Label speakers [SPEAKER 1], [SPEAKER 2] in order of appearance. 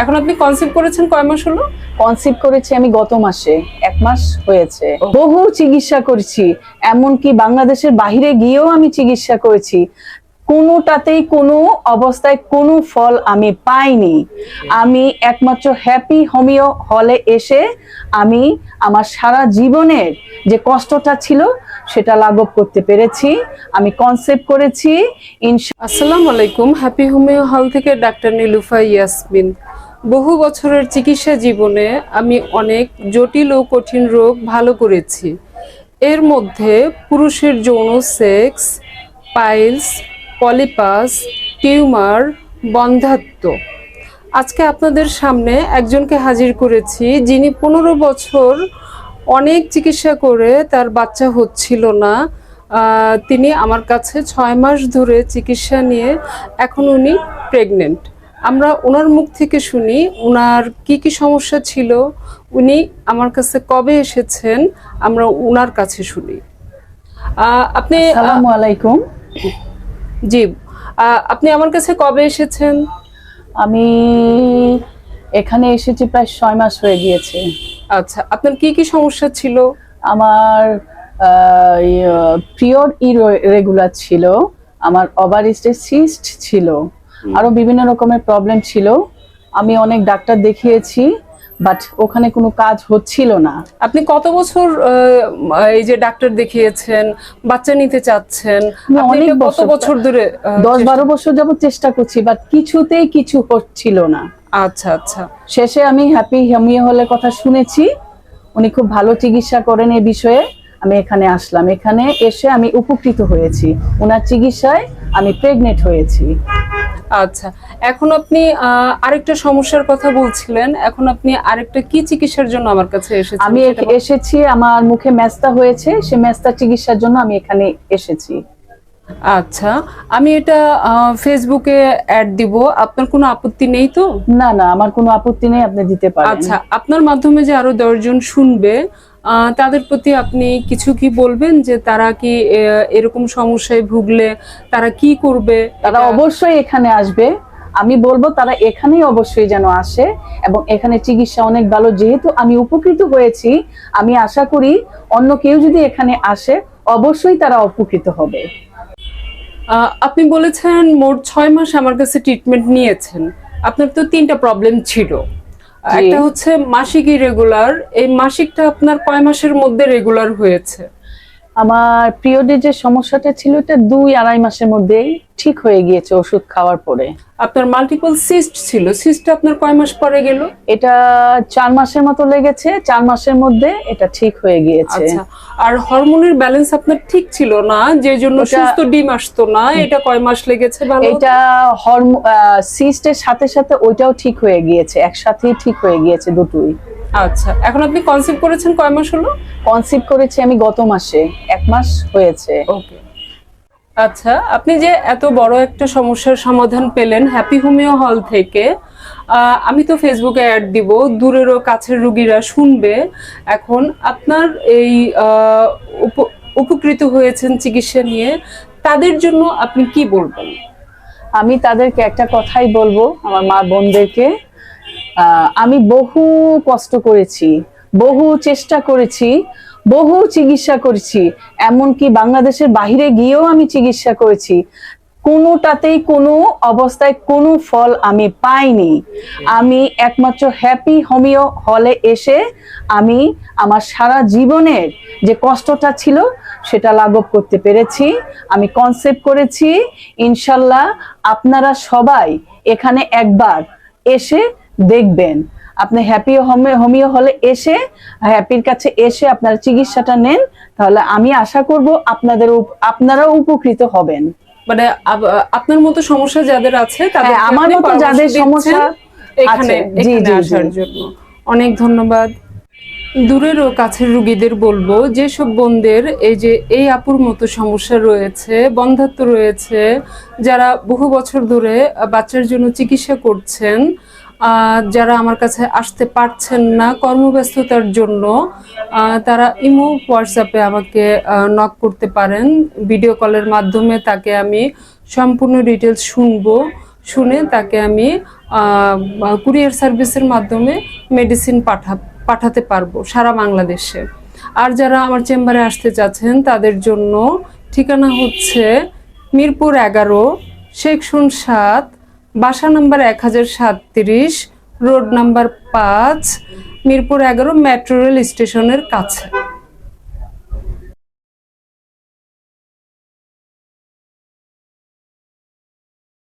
[SPEAKER 1] এখন আপনি কনসেপ্ট করেছেন কয় মাস হলো?
[SPEAKER 2] কনসিভ করেছি আমি গত মাসে এক মাস হয়েছে। বহু চিকিৎসা করেছি এমনকি বাংলাদেশের বাইরে গিয়েও আমি চিকিৎসা করেছি। কোনোটাতেই কোনো অবস্থায় কোনো ফল আমি পাইনি। আমি একমাত্র হ্যাপি হোমিও হলে এসে আমি আমার সারা জীবনের যে কষ্টটা ছিল সেটা লাঘব করতে পেরেছি। আমি কনসেপ্ট করেছি ইনশা
[SPEAKER 1] আসসালামু আলাইকুম। হ্যাপি হোমিও হল থেকে ডাক্তার নীলুফা ইয়াসমিন। বহু বছরের চিকিৎসা জীবনে আমি অনেক জটিল ও কঠিন রোগ ভালো করেছি। এর মধ্যে পুরুষের যৌন সেক্স, পাইলস, পলিপাস, টিউমার বন্ধাত্ম আজকে আপনাদের সামনে একজনকে হাজির করেছি যিনি পনেরো বছর অনেক চিকিৎসা করে তার বাচ্চা হচ্ছিল না। তিনি আমার কাছে ছয় মাস ধরে চিকিৎসা নিয়ে এখন উনি প্রেগনেন্ট আমরা ওনার মুখ থেকে শুনি ওনার কি কি সমস্যা ছিল উনি আমার কাছে কবে এসেছেন আমরা ওনার কাছে শুনি। আপনি
[SPEAKER 2] আসসালামু আলাইকুম।
[SPEAKER 1] জি আপনি আমার কাছে কবে এসেছেন?
[SPEAKER 2] আমি এখানে এসেছি প্রায় ছয় মাস হয়ে গিয়েছে।
[SPEAKER 1] আচ্ছা আপনার কি কি সমস্যা ছিল?
[SPEAKER 2] আমার পিওর ইরেগুলার ছিল আমার ওভারিস্টে সিস্ট ছিল। আরও বিভিন্ন রকমের প্রবলেম ছিল। আমি অনেক ডাক্তার দেখিয়েছি বাট ওখানে কোনো কাজ হচ্ছিল না।
[SPEAKER 1] আপনি কত বছর এই যে ডাক্তার দেখিয়েছেন বাচ্চা নিতে চাচ্ছেন
[SPEAKER 2] অনেক
[SPEAKER 1] কত
[SPEAKER 2] বছর-
[SPEAKER 1] ধরে
[SPEAKER 2] দশ বারো বছর যাবত চেষ্টা করছি বাট কিছুতেই কিছু হচ্ছিল না।
[SPEAKER 1] আচ্ছা আচ্ছা।
[SPEAKER 2] শেষে আমি হ্যাপি হোমিও হলের কথা শুনেছি। উনি খুব ভালো চিকিৎসা করেন এ বিষয়ে। আমি এখানে আসলাম। এখানে এসে আমি উপকৃত হয়েছি। ওনার চিকিৎসায় আমি প্রেগনেন্ট হয়েছি।
[SPEAKER 1] আচ্ছা এখন আপনি আহ, আরেকটা সমস্যার কথা বলছিলেন। এখন আপনি আরেকটা কি চিকিৎসার জন্য আমার কাছে এসেছেন
[SPEAKER 2] আমি এসেছি আমার মুখে ম্যাস্তা হয়েছে সে ম্যাস্তা চিকিৎসার জন্য আমি এখানে এসেছি।
[SPEAKER 1] আচ্ছা আমি এটা ফেসবুকে অ্যাড দিব। আপনার কোনো আপত্তি নেই তো?
[SPEAKER 2] না না আমার কোনো আপত্তি নেই আপনি দিতে পারেন।
[SPEAKER 1] আচ্ছা আপনার মাধ্যমে যে আরও দশজন শুনবে তাদের প্রতি আপনি কিছু কি বলবেন যে তারা কি এরকম সমস্যায় ভুগলে তারা কি করবে?
[SPEAKER 2] তারা অবশ্যই এখানে আসবে। আমি বলব তারা এখানেই অবশ্যই যেন আসে এবং এখানে চিকিৎসা অনেক ভালো। যেহেতু আমি উপকৃত হয়েছি আমি আশা করি অন্য কেউ যদি এখানে আসে অবশ্যই তারা উপকৃত হবে।
[SPEAKER 1] আপনি বলেছেন মোট ছয় মাস আমার কাছে ট্রিটমেন্ট নিয়েছেন। আপনার তো তিনটা প্রবলেম ছিল। একটা হচ্ছে মাসিক ইরেগুলার এই মাসিকটা আপনার কয় মাসের মধ্যে রেগুলার হয়েছে?
[SPEAKER 2] আমার পিরিয়ডের যে সমস্যাটা ছিল এটা দুই আড়াই মাসের মধ্যেই ঠিক হয়ে গিয়েছে ওষুধ খাওয়ার পরে।
[SPEAKER 1] আপনার মাল্টিপল সিস্ট ছিল সিস্টটা আপনার কয় মাস পরে গেল?
[SPEAKER 2] এটা চার মাসের মতো লেগেছে চার মাসের মধ্যে এটা ঠিক হয়ে গিয়েছে।
[SPEAKER 1] আচ্ছা আর হরমোনের ব্যালেন্স আপনার ঠিক ছিল না যে জন্য সুস্থ ডিম আসতো না এটা কয় মাস লেগেছে?
[SPEAKER 2] এটা হরমো সিস্টের সাথে সাথে ওইটাও ঠিক হয়ে গিয়েছে একসাথেই ঠিক হয়ে গিয়েছে দুটোই।
[SPEAKER 1] আচ্ছা এখন আপনি কনসেপ্ট করেছেন কয় মাস হলো?
[SPEAKER 2] কনসিভ করেছি আমি গত মাসে এক মাস হয়েছে।
[SPEAKER 1] ওকে আচ্ছা আপনি যে এত বড় একটা সমস্যার সমাধান পেলেন হ্যাপি হোমিও হল থেকে আমি তো ফেসবুকে অ্যাড দিব দূরেরও কাছের রুগীরা শুনবে। এখন আপনার এই উপ- উপকৃত হয়েছেন চিকিৎসা নিয়ে তাদের জন্য আপনি কি বলবেন?
[SPEAKER 2] আমি তাদেরকে একটা কথাই বলব আমার মা বোনদেরকে আমি বহু কষ্ট করেছি, বহু চেষ্টা করেছি, বহু চিকিৎসা করেছি, এমনকি বাংলাদেশের বাইরে গিয়েও আমি চিকিৎসা করেছি। কোনোটাতেই কোনো অবস্থায় কোনো ফল আমি পাইনি। আমি একমাত্র হ্যাপি হোমিও হলে এসে আমি আমার সারা জীবনের যে কষ্টটা ছিল সেটা লাঘব করতে পেরেছি। আমি কনসেপ্ট করেছি, ইনশাল্লাহ আপনারা সবাই এখানে একবার এসে দেখবেন। আপনি হ্যাপি হোমিও হলে এসে হ্যাপির কাছে এসে আপনারা চিকিৎসাটা নেন তাহলে আমি আশা করব আপনাদের আপনারাও উপকৃত হবেন।
[SPEAKER 1] মানে আপনার মতো সমস্যা যাদের আছে
[SPEAKER 2] হ্যাঁ, আমার মতো যাদের সমস্যা
[SPEAKER 1] এখানে
[SPEAKER 2] জি,
[SPEAKER 1] এখানে
[SPEAKER 2] জি,
[SPEAKER 1] আসার জন্য। অনেক ধন্যবাদ। দূরের ও কাছের রুগীদের বলব যেসব বোনদের এই যে এই আপুর মতো সমস্যা রয়েছে বন্ধাত্ব রয়েছে যারা বহু বছর ধরে বাচ্চার জন্য চিকিৎসা করছেন যারা আমার কাছে আসতে পারছেন না কর্মব্যস্ততার জন্য তারা ইমো হোয়াটসঅ্যাপে আমাকে নক করতে পারেন। ভিডিও কলের মাধ্যমে তাকে আমি সম্পূর্ণ ডিটেলস শুনব, শুনে তাকে আমি কুরিয়ার সার্ভিসের মাধ্যমে মেডিসিন পাঠা, পাঠাতে পারব সারা বাংলাদেশে। আর যারা আমার চেম্বারে আসতে চাচ্ছেন, তাদের জন্য ঠিকানা হচ্ছে মিরপুর এগারো, সেকশন সাত বাসা নাম্বার এক হাজার সাতত্রিশ রোড নাম্বার পাঁচ মিরপুর এগারো মেট্রো রেল স্টেশনের কাছে।